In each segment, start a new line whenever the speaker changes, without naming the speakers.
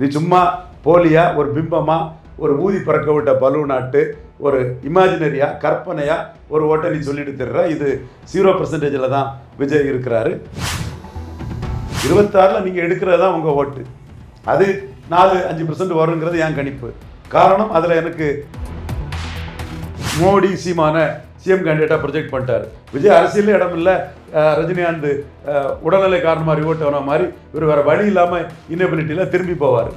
நீ சும்மா போலியா? ஒரு பிம்பமா? ஒரு ஊதி பறக்க விட்ட பலூனாட்டு ஒரு இமேஜினரியா கற்பனையா? ஒரு ஓட்டை நீ சொல்லிட்டு தர்ற? இது ஜீரோ பர்சன்டேஜில் தான் விஜய் இருக்கிறாரு. இருபத்தாறில் நீங்கள் எடுக்கிறது தான் உங்கள் ஓட்டு. அது நாலு அஞ்சு பர்சன்ட் வருங்கிறது என் கணிப்பு. காரணம் அதில் எனக்கு மோடி சீமான சிஎம் கேண்டிடேட்டாக ப்ரொஜெக்ட் பண்ணிட்டார். விஜய் அரசியலில் இடம் இல்லை. ரஜினிகாந்த் உடல்நிலை காரணமாக ரிவோட் ஆன மாதிரி இவர் வேறு வழி இல்லாமல் இன்னபிலிட்டியில் திரும்பி போவார்.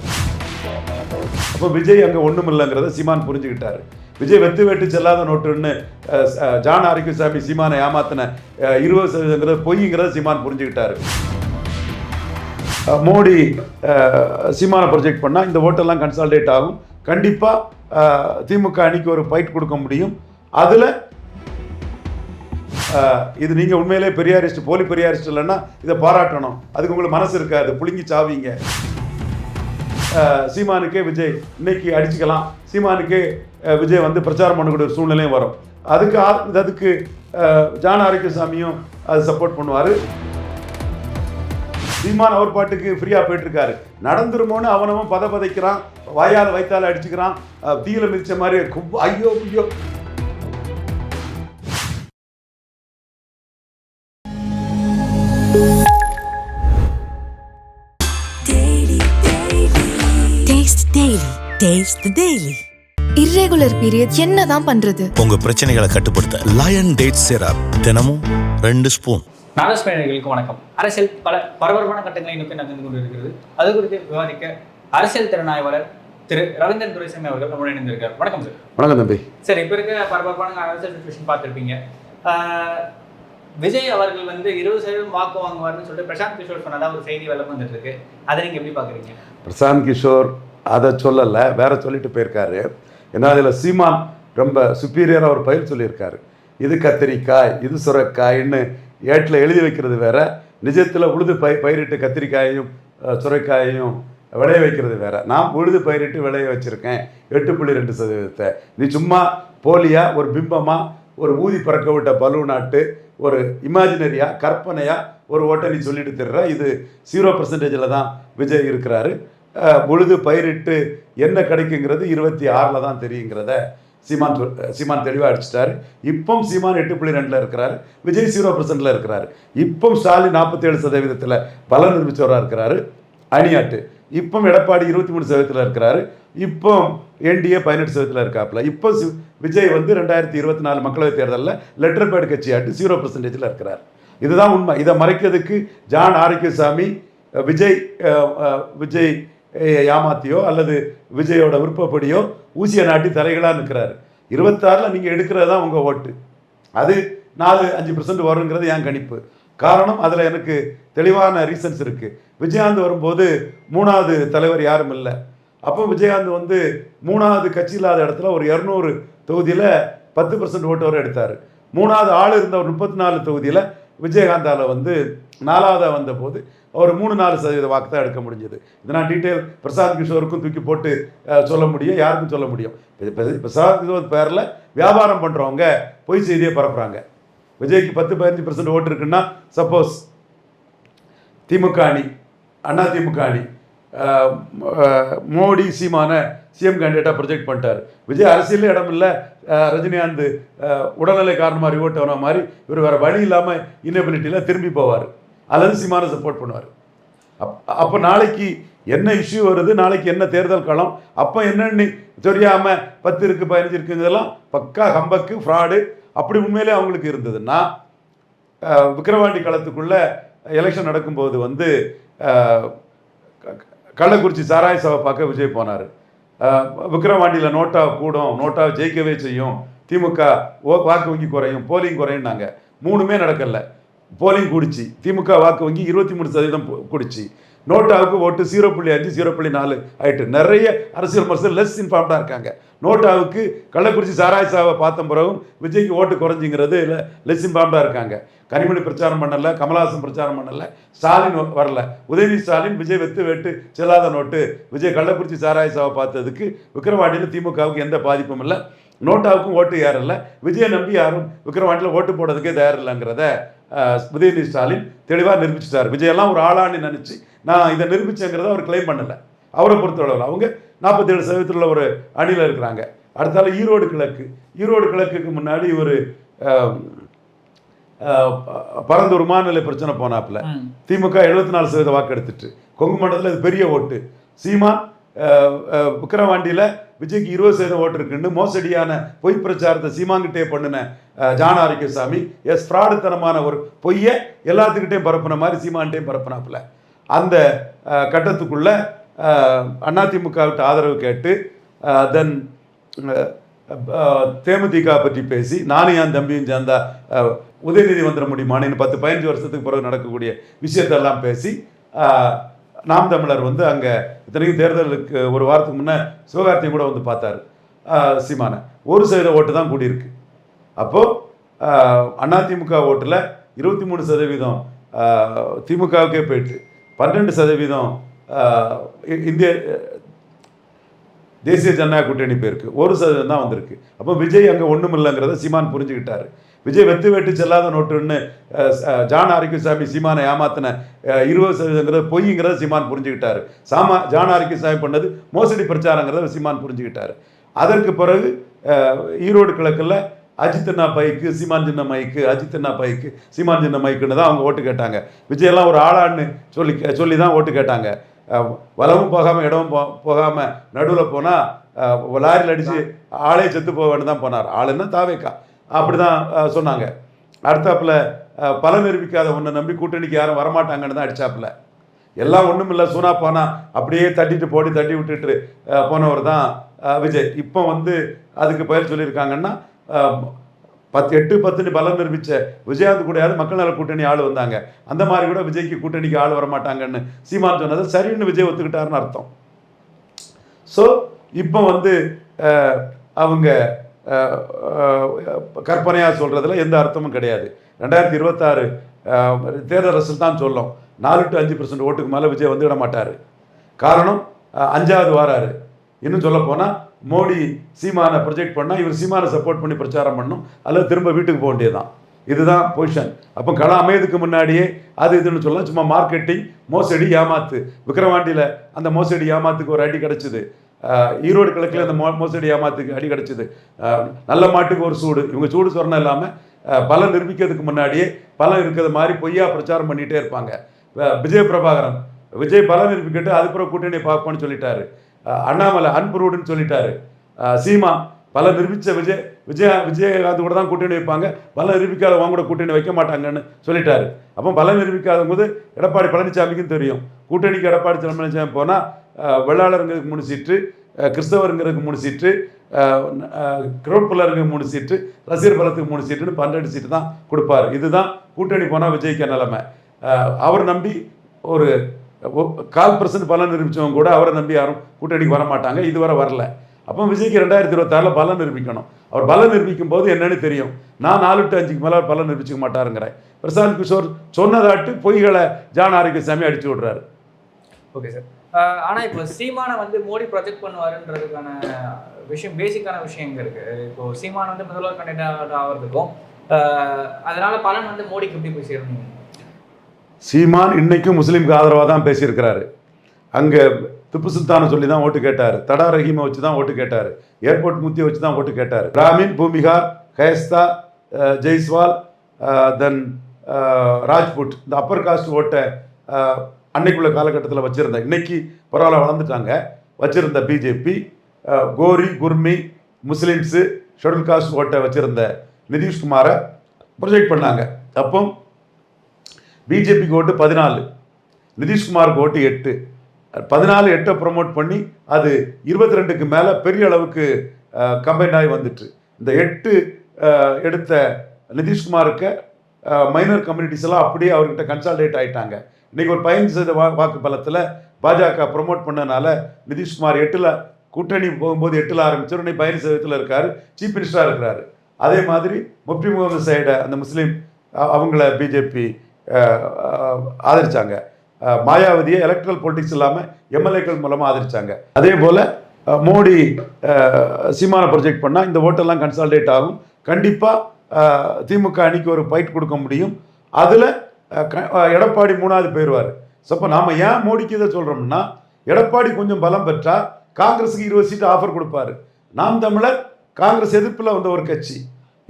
அப்போ விஜய் அங்கே ஒன்றும் இல்லைங்கிறத சீமான் புரிஞ்சுக்கிட்டாரு. விஜய் வெத்து வெட்டு செல்லாத நோட்டுன்னு ஜான் அஹ், ஜான் ஆரோக்கியசாமி சீமானை ஏமாத்தின இருபது சதவீதங்கிறது பொய்ங்கிறத சீமான் புரிஞ்சுக்கிட்டாரு. மோடி சீமானை ப்ரொஜெக்ட் பண்ணால் இந்த ஓட்டெல்லாம் கன்சால்டேட் ஆகும். கண்டிப்பாக திமுக அணிக்கு ஒரு ஃபைட் கொடுக்க முடியும். அதில் இது நீங்கள் உண்மையிலே பெரியாரிஸ்ட் போலி பெரியாரிஸ்ட் இல்லைன்னா இதை பாராட்டணும். அதுக்கு உங்களுக்கு மனசு இருக்காது. புழுங்கி சாவீங்க. சீமானுக்கே விஜய் இன்னைக்கு அடிச்சுக்கலாம். சீமானுக்கே விஜய் வந்து பிரச்சாரம் பண்ணக்கூடிய ஒரு சூழ்நிலையும் வரும். அதுக்கு அதுக்கு ஜான ஆரோக்கியசாமியும் அது சப்போர்ட் பண்ணுவார். சீமான் அவர் பாட்டுக்கு ஃப்ரீயாக போயிட்டுருக்காரு. நடந்துருமோன்னு அவனவன் பத பதைக்கிறான் வாயால் வைத்தால் அடிச்சுக்கிறான். தீயில மிதித்த மாதிரி ஐயோ ஐயோ.
Taste the Daily.
Irregular period என்னதான் பண்றது
உங்க பிரச்சனைகளை கட்டுப்படுத்த லயன் டேட் சிரப் தினமும் ரெண்டு ஸ்பூன்
நாலஸ் பயணிகளுக்கு வணக்கம். அரசியல் பல பரபரப்பான கட்டங்களை நோக்கி நகர்ந்து கொண்டிருக்கிறது. அது குறித்து விவாதிக்க அரசியல் திறனாய்வாளர் திரு ரவீந்திரன் துரைசாமி அவர்கள் நம்முடன் இணைந்திருக்கார் வணக்கம் சார்.
வணக்கம் தம்பி.
சார் இப்போ இருக்க பரபரப்பான அரசியல் சுச்சுவேஷன் பார்த்துருப்பீங்க. விஜய் அவர்கள் வந்து இருபது சதவீதம் வாக்கு வாங்குவார்னு சொல்லிட்டு பிரசாந்த் கிஷோர் சொன்னதா ஒரு செய்தி வெள்ளம் வந்துட்டு இருக்கு. அதை நீங்க எப்படி பாக்குறீங்க
பிரசாந்த் கிஷோர் அதை சொல்லலை வேற சொல்லிட்டு போயிருக்காரு. ஏன்னா அதில் சீமான் ரொம்ப சுப்பீரியராக ஒரு பயிர் சொல்லியிருக்காரு. இது கத்திரிக்காய் இது சுரைக்காய்ன்னு ஏட்டில் எழுதி வைக்கிறது வேற நிஜத்தில் உழுது பயிர் பயிரிட்டு கத்திரிக்காயையும் சுரைக்காயையும் விளைய வைக்கிறது வேற. நான் உழுது பயிரிட்டு விளைய வச்சுருக்கேன் எட்டு புள்ளி ரெண்டு சதவீதத்தை. நீ சும்மா போலியாக ஒரு பிம்பமாக ஒரு ஊதி பறக்க விட்ட பலூனாட்டு ஒரு இமேஜினரியாக கற்பனையாக ஒரு ஓட்டை நீ சொல்லிட்டு தர்ற இது ஜீரோ பர்சன்டேஜில் தான் விஜய் இருக்கிறாரு. உழுது பயிரிட்டு என்ன கிடைக்குங்கிறது இருபத்தி ஆறில் தான் தெரியுங்கிறத சீமான் சீமான் தெளிவாக அடிச்சிட்டார். இப்போ சீமான் எட்டு புள்ளி ரெண்டில் இருக்கிறார். விஜய் ஜீரோ பர்சன்டில் இருக்கிறார். இப்போ ஸ்டாலின் நாற்பத்தேழு சதவீதத்தில் பல நிரூபிச்சவராக இருக்கிறாரு. அணியாட்டு. இப்போ எடப்பாடி இருபத்தி மூணு சதவீதத்தில் இருக்கிறாரு. இப்போ என்டிஏ பதினெட்டு சதவீதத்தில் இருக்காப்புல. இப்போ விஜய் வந்து ரெண்டாயிரத்தி இருபத்தி நாலு மக்களவைத் தேர்தலில் லெட்டர் பேட் கட்சியாட்டு ஜீரோ பர்சன்டேஜில் இருக்கிறார். இதுதான் உண்மை. இதை மறைக்கிறதுக்கு ஜான் ஆரோக்கியசாமி விஜய் விஜய் ஏமாத்தியோ அல்லது விஜயோட விருப்பப்படியோ ஊசியை நாட்டி தலைகளாக நிற்கிறாரு. இருபத்தாறில் நீங்கள் எடுக்கிறது தான் உங்கள் ஓட்டு. அது நாலு அஞ்சு பர்சன்ட் வருங்கிறது என் கணிப்பு. காரணம் அதில் எனக்கு தெளிவான ரீசன்ஸ் இருக்குது விஜயகாந்த் வரும்போது மூணாவது தலைவர் யாரும் இல்லை. அப்போ விஜயகாந்த் வந்து மூணாவது கட்சி இல்லாத இடத்துல ஒரு இரநூறு தொகுதியில் பத்து பர்சன்ட் ஓட்டு வரை எடுத்தார். மூணாவது ஆள் இருந்த ஒரு முப்பத்தி நாலு தொகுதியில் விஜயகாந்தாவில் வந்து நாலாவதாக வந்தபோது ஒரு மூணு நாலு சதவீத வாக்கு தான் எடுக்க முடிஞ்சது. இதை நான் டீட்டெயில் பிரசாத் கிஷோருக்கும் தூக்கி போட்டு சொல்ல முடியும் யாருக்கும் சொல்ல முடியும். பிரசாத் கிஷோர் பேரில் வியாபாரம் பண்ணுறவங்க பொய் செய்தியை பரப்புகிறாங்க விஜய்க்கு பத்து பதினஞ்சு பர்சன்ட் ஓட்டு இருக்குன்னா சப்போஸ் திமுக அணி அண்ணா திமுக அணி மோடி சீமான சிஎம் கேண்டிடேட்டாக ப்ரொஜெக்ட் பண்ணிட்டார். விஜய் அரசியலில் இடம் இல்லை. ரஜினிகாந்த் உடல்நிலை காரணமாக ரிவோட் ஆன மாதிரி இவர் வேறு வழி இல்லாமல் இன்னபிலிட்டியில் திரும்பி போவார். அல்லது சீமானை சப்போர்ட் பண்ணுவார். அப் அப்போ நாளைக்கு என்ன இஷ்யூ வருது நாளைக்கு என்ன தேர்தல் களம் அப்போ என்னன்னு தெரியாமல் பத்து இருக்குது பதினஞ்சு இருக்குங்கிறதெல்லாம் பக்கா ஹம்பக்கு ஃப்ராடு அப்படி உண்மையிலே அவங்களுக்கு இருந்ததுன்னா விக்கிரவாண்டி காலத்துக்குள்ளே எலெக்ஷன் நடக்கும்போது வந்து கள்ளக்குறிச்சி சாராய சபை பார்க்க விஜய் போனார். விக்ரவாண்டியில் நோட்டா கூடும் நோட்டா ஜெயிக்கவே செய்யும். திமுக ஓ வாக்கு வங்கி குறையும் போலிங் குறையும்னாங்க. மூணுமே நடக்கல. போலிங் கூடிச்சு. திமுக வாக்கு வங்கி இருபத்தி மூணு சதவீதம் குடிச்சு கூடிச்சு. நோட்டாவுக்கு ஓட்டு ஜீரோ புள்ளி அஞ்சு ஜீரோ புள்ளி நாலு ஆயிட்டு. நிறைய அரசியல் மரசு லெஸ் இன்ஃபார்ம்டாக இருக்காங்க. நோட்டாவுக்கு கள்ளக்குறிச்சி சாராய சாவை பார்த்த பிறகும் விஜய்க்கு ஓட்டு குறைஞ்சிங்கிறது இல்லை லெஸ் இன்ஃபார்ம்டாக இருக்காங்க. கனிமொழி பிரச்சாரம் பண்ணல கமலஹாசன் பிரச்சாரம் பண்ணலை ஸ்டாலின் வ- வரல. உதயநிதி ஸ்டாலின் விஜய் வெத்து வெட்டு செல்லாத நோட்டு. விஜய் கள்ளக்குறிச்சி சாராய சாவை பார்த்ததுக்கு விக்ரவாண்டியில் திமுகவுக்கு எந்த பாதிப்பும் இல்லை. நோட்டாவுக்கும் ஓட்டு ஏறல. விஜயை நம்பி யாரும் விக்ரவாண்டியில் ஓட்டு போடுறதுக்கே தயாரில்லைங்கிறத உதயநிதி ஸ்டாலின் தெளிவாக நிரூபிச்சிட்டார். விஜயெல்லாம் ஒரு ஆளான்னு நினச்சி நான் இதை நிரூபிச்சேங்கிறத அவர் கிளைம் பண்ணலை. அவரை பொறுத்தளவில் அவங்க நாற்பத்தேழு சதவீதத்தில் உள்ள ஒரு அணியில் இருக்கிறாங்க. அடுத்தால ஈரோடு கிழக்கு. ஈரோடு கிழக்குக்கு முன்னாடி ஒரு பரந்தூர் மாநில பிரச்சனை போனாப்புல. திமுக எழுபத்தி நாலு சதவீத வாக்கு எடுத்துட்டு கொங்கு மண்டலத்தில் இது பெரிய ஓட்டு. சீமான் விக்கிரவாண்டியில் விஜய்க்கு இருபது சதவீதம் ஓட்டு இருக்குன்னு மோசடியான பொய் பிரச்சாரத்தை சீமான்கிட்டே பண்ணின ஜான ஆரோக்கியசாமி எஸ் ஃப்ராடுத்தனமான ஒரு பொய்யை எல்லாத்துக்கிட்டையும் பரப்புன மாதிரி சீமான்கிட்டையும் பரப்புனாப்புல. அந்த கட்டத்துக்குள்ளே கட்டத்துக்குள்ள அதிமுகவிட்ட ஆதரவு கேட்டு தென் தேமுதிக பற்றி பேசி நானும் என் தம்பியும் சேர்ந்தா உதயநிதி வந்துட முடியுமான்னு பத்து பதினஞ்சு வருஷத்துக்கு பிறகு நடக்கக்கூடிய விஷயத்தெல்லாம் பேசி நாம் தமிழர் வந்து அங்கே இத்தனைக்கும் தேர்தலுக்கு ஒரு வாரத்துக்கு முன்னே சிவகார்த்தியும் கூட வந்து பார்த்தாரு. சீமான. ஒரு சதவீத ஓட்டு தான் கூடியிருக்கு. அப்போது அதிமுக ஓட்டில் இருபத்தி மூணு சதவீதம் திமுகவுக்கே போயிட்டு பன்னெண்டு சதவீதம் இ- இந்திய தேசிய ஜனநாயக கூட்டணி பேருக்கு. ஒரு சதவீதம் தான் வந்திருக்கு. அப்போ விஜய் அங்கே ஒன்றும் இல்லைங்கிறத சீமான் புரிஞ்சுக்கிட்டாரு. விஜய் வெத்து வெட்டு செல்லாத நோட்டுன்னு ஜான் ஆரோக்கியசாமி சீமானை ஏமாத்தின இருபது சதவீதங்கிறது பொய்ங்கிறத சீமான் புரிஞ்சுக்கிட்டாரு. சாமா ஜான் ஆரோக்கியசாமி பண்ணது மோசடி பிரச்சாரங்கிறத சீமான் புரிஞ்சுக்கிட்டாரு. அதற்கு பிறகு ஈரோடு கிழக்கில் அஜித் அண்ணா பைக்கு சீமான் சின்ன மைக்கு அஜித் அண்ணா பைக்கு சீமான் சின்ன மைக்குன்னு தான் அவங்க ஓட்டு கேட்டாங்க. விஜயெல்லாம் ஒரு ஆளான்னு சொல்லி சொல்லி தான் ஓட்டு கேட்டாங்க. வளமும் வலமும் போகாமல் இடமும் போ போகாமல் நடுவில் போனால் லாரியில் அடித்து ஆளே செத்து போவேன்னு தான் போனார். ஆளுன்னா தாவேக்கா? அப்படி தான் சொன்னாங்க. அடுத்தாப்புல பல நிரூபிக்காத ஒன்றை நம்பி கூட்டணிக்கு யாரும் வரமாட்டாங்கன்னு தான் அடிச்சாப்புல. எல்லாம் ஒன்றும் இல்லை சூனா பானா அப்படியே தட்டிட்டு போடி தட்டி விட்டுட்டு போனவர் தான் விஜய். இப்போ வந்து அதுக்கு பயிர் சொல்லியிருக்காங்கன்னா பத்து எட்டு பத்துன்னு பலம் நிரூபித்த விஜயகாந்த் கூடயாவது மக்கள் நல கூட்டணி ஆள் வந்தாங்க. அந்த மாதிரி கூட விஜய்க்கு கூட்டணிக்கு ஆள் வர மாட்டாங்கன்னு சீமான் சொன்னது சரின்னு விஜய் ஒத்துக்கிட்டாருன்னு அர்த்தம். ஸோ இப்போ வந்து அவங்க கற்பனையாக சொல்கிறதுல எந்த அர்த்தமும் கிடையாது. ரெண்டாயிரத்தி இருபத்தாறு தேர்தல் ரிசல்ட் தான் சொல்லும். நாலு டு அஞ்சு பர்சன்ட் ஓட்டுக்கு மேலே விஜய் வந்துவிட மாட்டார். காரணம் அஞ்சாவது வாராரு. இன்னும் சொல்ல போனால் மோடி சீமானை ப்ரொஜெக்ட் பண்ணால் இவர் சீமானை சப்போர்ட் பண்ணி பிரச்சாரம் பண்ணும். அல்லது திரும்ப வீட்டுக்கு போக வேண்டியதுதான். இதுதான் பொசிஷன் அப்போ களம் அமையதுக்கு முன்னாடியே அது இதுன்னு சொல்லலாம். சும்மா மார்க்கெட்டிங் மோசடி ஏமாத்து. விக்ரவாண்டியில் அந்த மோசடி ஏமாத்துக்கு ஒரு அடி கிடச்சிது. ஈரோடு கிழக்கில் அந்த மோ மோசடி ஏமாத்துக்கு அடி கிடச்சிது. நல்ல மாட்டுக்கு ஒரு சூடு. இவங்க சூடு சொரணம் இல்லாமல் பலம் நிரூபிக்கிறதுக்கு முன்னாடியே பலம் இருக்கிறது மாதிரி பொய்யா பிரச்சாரம் பண்ணிகிட்டே இருப்பாங்க. விஜய் பிரபாகரன். விஜய் பலம் நிரூபிக்கிட்டு அதுக்கப்புறம் கூட்டணி பார்ப்போம்னு சொல்லிட்டாரு. அண்ணாமலை அன்புருடுன்னு சொல்லிட்டாரு. சீமா பல நிரூபித்த விஜய் விஜய விஜயகாந்த் கூட தான் கூட்டணி வைப்பாங்க. பல நிரூபிக்காதவங்க கூட கூட்டணி வைக்க மாட்டாங்கன்னு சொல்லிட்டாரு. அப்போ பல நிரூபிக்காதவங்க போது எடப்பாடி பழனிசாமிக்கும் தெரியும். கூட்டணிக்கு எடப்பாடி பழனிசாமி போனால் வெள்ளாளருங்கிறதுக்கு மூணு சீட்டு கிறிஸ்தவருங்கிறதுக்கு மூணு சீட்டு கிரௌட்புல்லருக்கு மூணு சீட்டு ரசிகர் பலத்துக்கு மூணு சீட்டுன்னு பன்னெண்டு சீட்டு தான் கொடுப்பாரு. இதுதான் கூட்டணி போனால் விஜய்க்கு நிலைமை. அவர் நம்பி ஒரு கால் பர்சன்ட் பலன் நிரூபித்தவங்க கூட அவரை நம்பி யாரும் கூட்டணிக்கு வர மாட்டாங்க. இதுவரை வரல. அப்போ விஜய்க்கு ரெண்டாயிரத்தி இருபத்தாறில் பலம் நிரூபிக்கணும். அவர் பலம் நிரூபிக்கும் போது என்னன்னு தெரியும். நான் நாலு டு அஞ்சுக்கு மேலே பலன் நிரூபிச்சுக்க மாட்டாருங்கிறேன் பிரசாந்த் கிஷோர் சொன்னதாட்டு பொய்களை ஜான் ஆரோக்கியசாமி அடிச்சு விடுறாரு.
Okay sir. ஆனால் இப்போ சீமானை வந்து மோடி ப்ரொஜெக்ட் பண்ணுவாருன்றதுக்கான விஷயம் பேசிக்கான விஷயம் எங்க இருக்கு? இப்போ சீமான் வந்து முதல்வர் கண்டிப்பாக ஆகிறதுக்கும் அதனால பலன் வந்து மோடிக்கு எப்படி போய் சேரணும்?
சீமான் இன்னைக்கும் முஸ்லீம்க்கு ஆதரவாக தான் பேசியிருக்கிறாரு. அங்கே திப்பு சுல்தானை சொல்லி தான் ஓட்டு கேட்டார். தடா ரஹீமை வச்சு தான் ஓட்டு கேட்டார். ஏர்போர்ட் முத்தியை வச்சு தான் ஓட்டு கேட்டார். பிராமின் பூமிகார் ஹேஸ்தா ஜெய்ஸ்வால் தென் ராஜ்புட் இந்த அப்பர் காஸ்ட் ஓட்டை அன்னைக்குள்ள காலகட்டத்தில் வச்சுருந்தேன் இன்னைக்கு பரவாயில்ல வளர்ந்துட்டாங்க. வச்சுருந்த பிஜேபி கோரி குர்மி முஸ்லீம்ஸு ஷெடுல் காஸ்ட் ஓட்டை வச்சுருந்த நிதிஷ்குமாரை ப்ரொஜெக்ட் பண்ணாங்க. அப்போ பிஜேபிக்கு ஓட்டு பதினாலு. நிதிஷ்குமாருக்கு ஓட்டு எட்டு. பதினாலு எட்டை ப்ரொமோட் பண்ணி அது இருபத்தி ரெண்டுக்கு மேலே பெரிய அளவுக்கு கம்பைன் ஆகி வந்துட்டு. இந்த எட்டு எடுத்த நிதிஷ்குமாருக்கு மைனர் கம்யூனிட்டிஸ் எல்லாம் அப்படியே அவர்கிட்ட கன்சால்டேட் ஆகிட்டாங்க இன்னைக்கு ஒரு பதினஞ்சு சதவீத வா வாக்கு பலத்தில் பாஜக ப்ரொமோட் பண்ணனால நிதிஷ்குமார் எட்டில் கூட்டணி போகும்போது எட்டில் ஆரம்பிச்சார் இன்னைக்கு பதினஞ்சு சதவீதத்தில் இருக்கார் சீஃப் மினிஸ்டராக இருக்கிறாரு. அதே மாதிரி முப்தி முகமது சைடை அந்த முஸ்லீம் அவங்கள பிஜேபி ஆதரித்தாங்க மாயாவதியை எலக்ட்ரல் பொலிட்டிக்ஸ் இல்லாமல் எம்எல்ஏக்கள் மூலமாக ஆதரித்தாங்க அதே போல் மோடி சீமான ப்ரொஜெக்ட் பண்ணால் இந்த ஓட்டெல்லாம் கன்சால்டேட் ஆகும். கண்டிப்பாக திமுக அணிக்கு ஒரு ஃபைட் கொடுக்க முடியும். அதில் எடப்பாடி மூணாவது போயிடுவார் ஸோ அப்போ நாம் ஏன் மோடிக்கு இதை சொல்கிறோம்னா எடப்பாடி கொஞ்சம் பலம் பெற்றால் காங்கிரஸுக்கு இருபது சீட்டு ஆஃபர் கொடுப்பாரு. நாம் தமிழர் காங்கிரஸ் எதிர்ப்பில் வந்த ஒரு கட்சி.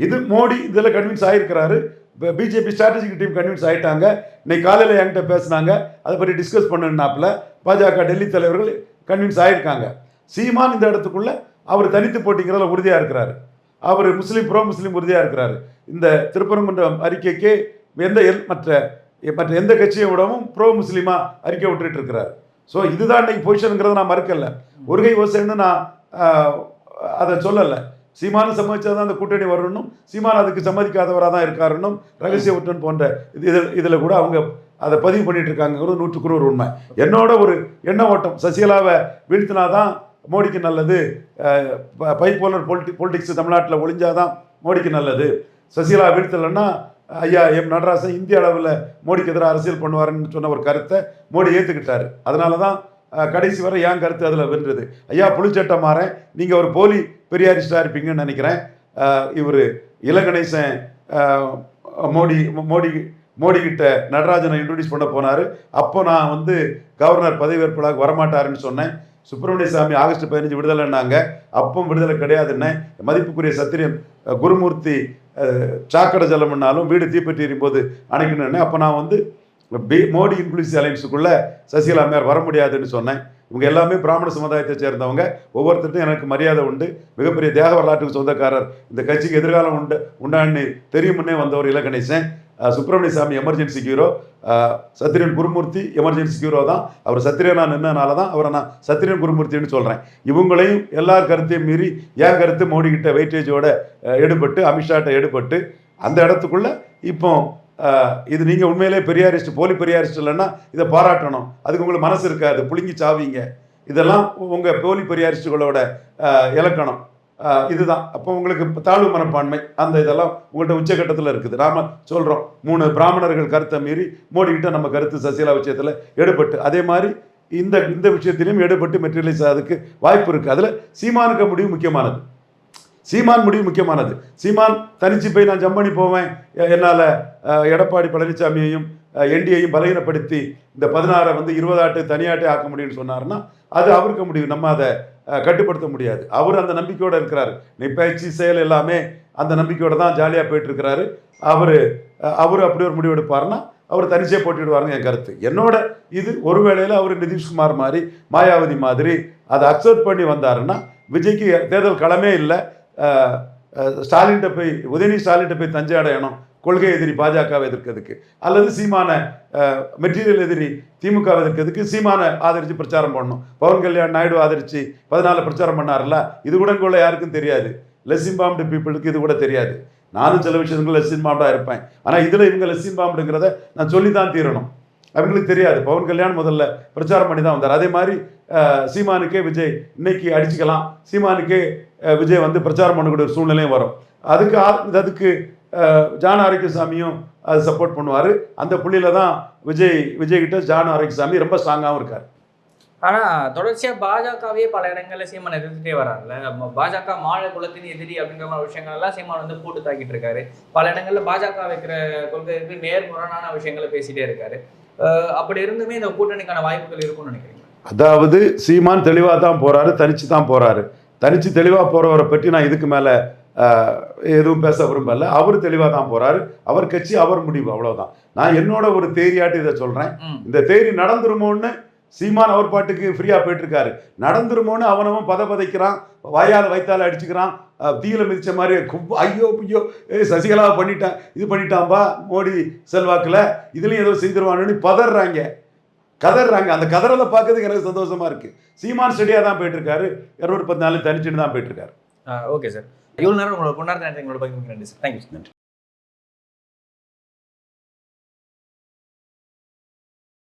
இது மோடி இதில் கன்வின்ஸ் ஆகிருக்கிறாரு பிஜேபி ஸ்ட்ராட்டஜிக் டீம் கன்வின்ஸ் ஆகிட்டாங்க இன்னைக்கு காலையில் என்கிட்ட பேசுனாங்க. அதை பற்றி டிஸ்கஸ் பண்ணுனாப்புல பாஜக டெல்லி தலைவர்கள் கன்வின்ஸ் ஆகியிருக்காங்க சீமான் இந்த இடத்துக்குள்ள அவர் தனித்து போட்டிங்கிறதுல உறுதியாக இருக்கிறாரு. அவர் முஸ்லீம் ப்ரோ முஸ்லீம் உறுதியாக இருக்கிறாரு. இந்த திருப்பரங்குன்றம் அறிக்கைக்கு எந்த எல் மற்ற மற்ற எந்த கட்சியை விடவும் ப்ரோ முஸ்லீமா அறிக்கை விட்டுட்டு இருக்கிறாரு ஸோ இதுதான் இன்னைக்கு பொசிஷனுங்கிறத நான் மறுக்கல. ஒருகை ஓசைன்னு நான் அதை சொல்லலை. சீமானு சம்மதிச்சா தான் அந்த கூட்டணி வரணும் சீமான் அதுக்கு சம்மதிக்காதவராக தான் இருக்காருன்னும் ரகசிய ஒற்றன் போன்ற இது இதில் இதில் கூட அவங்க அதை பதிவு பண்ணிட்டு இருக்காங்கிறது நூற்றுக்கு ஒரு உண்மை. என்னோட ஒரு எண்ண ஓட்டம் சசிகலாவை வீழ்த்தினாதான் மோடிக்கு நல்லது. பைப்போலர் பொலிட்டி பொலிட்டிக்ஸ் தமிழ்நாட்டில் ஒழிஞ்சாதான் மோடிக்கு நல்லது. சசிகலா வீழ்த்தலைன்னா ஐயா எம் நடராசன் இந்திய அளவில் மோடிக்கு எதிராக அரசியல் பண்ணுவாருன்னு சொன்ன ஒரு கருத்தை மோடி ஏற்றுக்கிட்டாரு அதனால தான் கடைசி வரை என் கருத்து அதில் வென்றது. ஐயா புளிச்சட்டை மாறேன் நீங்கள் ஒரு போலி பெரியாரிஸ்டாக இருப்பீங்கன்னு நினைக்கிறேன். இவர் இளகணேசன் மோடி மோடி மோடி கிட்ட நடராஜனை இன்ட்ரடியூஸ் பண்ண போனார். அப்போ நான் வந்து கவர்னர் பதவியேற்பதாக வரமாட்டாருன்னு சொன்னேன். சுப்பிரமணிய சாமி ஆகஸ்ட் பதினஞ்சு விடுதலைன்னாங்க. அப்பவும் விடுதலை கிடையாதுன்னு. மதிப்புக்குரிய சத்திரியம் குருமூர்த்தி சாக்கடை ஜலம்னாலும் வீடு தீப்பெற்றியும் போது அணைக்கணும்னு. அப்போ நான் வந்து மோடி இன்க்ளூசிவ் அலைன்ஸுக்குள்ளே சசிகலா அம்மையார் வர முடியாதுன்னு சொன்னேன். இவங்க எல்லாமே பிராமண சமுதாயத்தை சேர்ந்தவங்க. ஒவ்வொருத்தருக்கும் எனக்கு மரியாதை உண்டு. மிகப்பெரிய தேக வரலாற்றுக்கு சொந்தக்காரர் இந்த கட்சிக்கு எதிர்காலம் உண்டு உண்டான்னு தெரியுமுன்னே வந்தவர் இலக்கணேசன். சுப்பிரமணிய சாமி எமர்ஜென்சி ஹீரோ சத்திரியன் குருமூர்த்தி எமர்ஜென்சி ஹீரோ தான். அவர் சத்திரியனா நின்னனால தான் அவரை நான் சத்திரியன் குருமூர்த்தின்னு சொல்கிறேன் இவங்களையும் எல்லார் கருத்தையும் மீறி என் கருத்து மோடி வெயிட்டேஜோட எடுபட்டு அமித்ஷாட்ட எடுபட்டு அந்த இடத்துக்குள்ள இப்போ இது நீங்கள் உண்மையிலே பெரியாரிஸ்ட் போலி பெரியாரிஸ்ட் இல்லைன்னா இதை பாராட்டணும். அதுக்கு உங்களுக்கு மனசு இருக்காது. புளிங்கி சாவீங்க. இதெல்லாம் உங்கள் போலி பெரியாரிஸ்டுகளோட இலக்கணம். இதுதான். அப்போ உங்களுக்கு தாழ்வு மனப்பான்மை அந்த இதெல்லாம் உங்கள்கிட்ட உச்சகட்டத்தில் இருக்குது. நாம சொல்கிறோம் மூணு பிராமணர்கள் கருத்தை மீறி மோடிக்கிட்ட நம்ம கருத்து சசிகலா விஷயத்தில் எடுபட்டு அதே மாதிரி இந்த இந்த விஷயத்திலையும் எடுபட்டு மெட்டீரியலைஸ் ஆகிறதுக்கு வாய்ப்பு இருக்குது அதில் சீமானுக்க முடிவு முக்கியமானது. சீமான் முடிவு முக்கியமானது. சீமான் தனிச்சு போய் நான் ஜம்பனி போவேன். என்னால் எடப்பாடி பழனிசாமியையும் என்டியையும் பலகீனப்படுத்தி இந்த பதினாறை வந்து இருபதாட்டு தனியாட்டே ஆக்க முடியும்னு சொன்னாருன்னா அது அவருக்கு முடிவு. நம்ம அதை கட்டுப்படுத்த முடியாது. அவர் அந்த நம்பிக்கையோடு இருக்கிறாரு. நீ செயல் எல்லாமே அந்த நம்பிக்கையோடு தான் ஜாலியாக போயிட்டுருக்கிறாரு. அவர் அவர் அப்படி ஒரு முடிவு எடுப்பாருன்னா அவர் தனிச்சே போட்டிடுவாருங்க என் கருத்து. என்னோட இது ஒரு வேளையில் அவர் நிதிஷ்குமார் மாதிரி மாயாவதி மாதிரி அதை அக்செப்ட் பண்ணி வந்தாருன்னா விஜய்க்கு தேர்தல் களமே இல்லை. ஸ்டாலின்கிட்ட போய் உதயநிதி ஸ்டாலின்கிட்ட போய் தஞ்சை அடையணும். கொள்கை எதிரி பாஜகவை எதிர்க்கிறதுக்கு அல்லது சீமான மெட்டீரியல் எதிரி திமுக எதிர்க்கிறதுக்கு சீமான ஆதரித்து பிரச்சாரம் பண்ணணும். பவன் கல்யாண் நாயுடு ஆதரித்து பதினாலு பிரச்சாரம் பண்ணார்ல இது கூட கூட யாருக்கும் தெரியாது. லெஸ் இன்பாம்டு பீப்புளுக்கு இது கூட தெரியாது. நானும் சில விஷயங்கள் லெஸ் இன்பாம்டாக இருப்பேன். ஆனால் இதில் இவங்க லெஸ் பாம்புங்கிறத நான் சொல்லி தான் தீரணும். அவங்களுக்கு தெரியாது. பவன் கல்யாண் முதல்ல பிரச்சாரம் பண்ணி தான் வந்தார். அதே மாதிரி சீமானுக்கே விஜய் இன்னைக்கு அடிச்சுக்கலாம். சீமானுக்கே விஜய் வந்து பிரச்சாரம் பண்ணக்கூடிய ஒரு சூழ்நிலையும் வரும். அதுக்கு அதுக்கு ஜான் ஆரோக்கியசாமியும் அது சப்போர்ட் பண்ணுவார். அந்த புள்ளியில தான் விஜய் விஜய் கிட்ட ஜான் ஆரோக்கியசாமி ரொம்ப ஸ்ட்ராங்காகவும் இருக்கார்.
ஆனா தொடர்ச்சியா பாஜகவே பல இடங்கள்ல சீமான் எதிர்த்துட்டே நம்ம பாஜக மாநில குலத்தின் எதிரி அப்படின்ற மாதிரி விஷயங்கள் எல்லாம் சீமான் வந்து போட்டு தாக்கிட்டு இருக்காரு. பல இடங்கள்ல பாஜக வைக்கிற கொள்கைக்கு நேர்முரணான விஷயங்களை பேசிட்டே இருக்காரு. அப்படி இருந்துமே இந்த கூட்டணிக்கான வாய்ப்புகள் இருக்கும்னு நினைக்கிறீங்க
அதாவது சீமான் தெளிவாக தான் போறாரு தனிச்சு தான் போறாரு. தனிச்சு தெளிவாக போறவரை பற்றி நான் இதுக்கு மேலே எதுவும் பேச விரும்பல. அவர் தெளிவாக தான் போறாரு. அவர் கட்சி அவர் முடிவு அவ்வளவுதான். நான் என்னோட ஒரு தேரியாட்டு இதை சொல்றேன்.
ம்.
இந்த தேரி நடந்துருமோன்னு சீமான் அவர் பாட்டுக்கு ஃப்ரீயா போயிட்டு இருக்காரு நடந்துருமோன்னு அவனவன் பத பதைக்கிறான் வாயால் வைத்தால அடிச்சுக்கிறான். தீயில மிதிச்ச மாதிரி ஐயோ ஐயோ ஏ சசிகலா பண்ணிட்டான். இது பண்ணிட்டான்பா மோடி செல்வாக்குல. இதுலயும் ஏதோ செய்திருவானுன்னு பதறாங்க. கதறாங்க அந்த கதறதை பார்க்கறதுக்கு எனக்கு சந்தோஷமா இருக்கு. சீமான் ஸ்டடியாக தான் போயிட்டு இருக்காரு இரநூறு நாலு தனிச்சுட்டு தான் போயிட்டு இருக்காரு
ஓகே சார். இவ்வளவு நேரம் உங்களோட பொன்னார் நேரத்தை எங்களோட பகிர்ந்து நன்றி சார். தேங்க்யூ நன்றி.